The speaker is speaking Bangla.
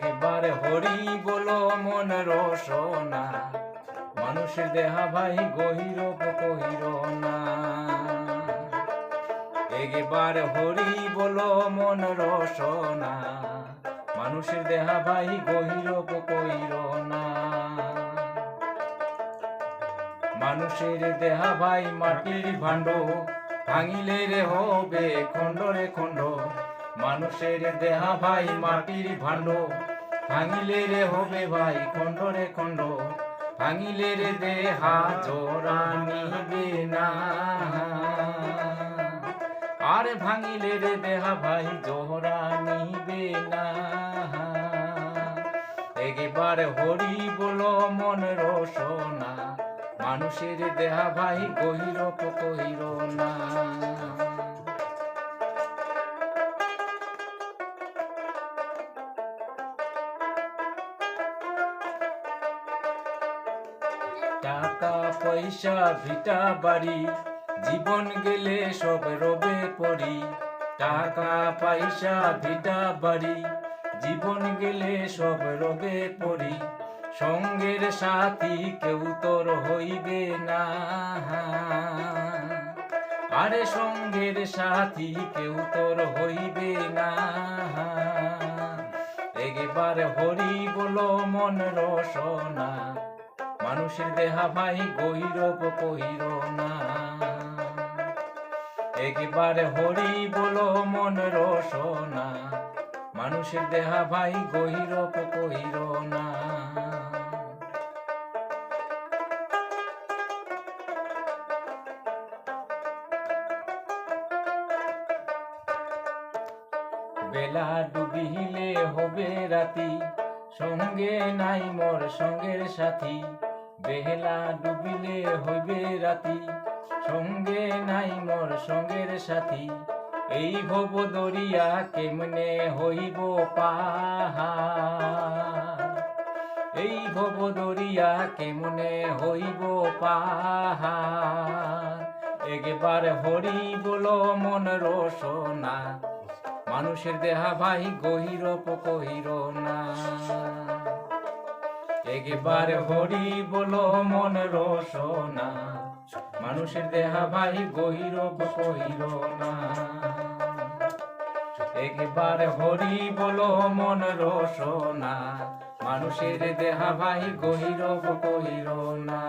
হরি বলো মন রসনা। মানুষের দেহা ভাই গহির কহির না। একবার হরি বলো মন রসনা। মানুষের দেহা ভাই গহির কহির না। মানুষের দেহা ভাই মাটির ভাণ্ড। ভাঙিলে রে হবে খণ্ড রে খণ্ড। মানুষের দেহা ভাই মাটির ভাণ্ড। ভাঙিলে রে হবে ভাই খণ্ড রে খণ্ড। ভাঙিলে রে দেহা জোড়া নিবে না। আর ভাঙিলে রে দেহা ভাই জোড়া নিবে না। একবার হরি বলো মন রসনা মানুষের দেহা ভাই গহির কহির টাকা, পয়সা, ভিটা, বাড়ি। জীবন গেলে সব রবে পড়ি। টাকা, পয়সা, ভিটা, বাড়ি। জীবন গেলে সব রবে পড়ি। সঙ্গের সাথী কেউ তোর হইবে না। আরে সঙ্গের সাথী কেউ তোর হইবে না। একবার হরি বলো, মন রসনা মানুষের দেহা ভাই গহিরব কহির না। একবার হরি বলো মন রসনা, মানুষের দেহা ভাই গহিরব কহির না। বেলা ডুবিলে হবে রাতি, সঙ্গে নাই মোর সঙ্গের সাথী। বেলা ডুবিলে হইবে রাতি। সঙ্গে নাই মোর সঙ্গের সাথী। এই ভব দরিয়া কেমনে হইব পাহাড়? এই ভব দরিয়া কেমনে হইব পাহাড়? একবার হরি বলো মন রসনা। মানুষের দেহা ভাই গহির কহির না। একবার হরি বলো, মন রোশনা। মানুষের দেহা ভাই গহির কহির না একবার হরি বলো, মন রোশনা। মানুষের দেহা ভাই গহির কহির না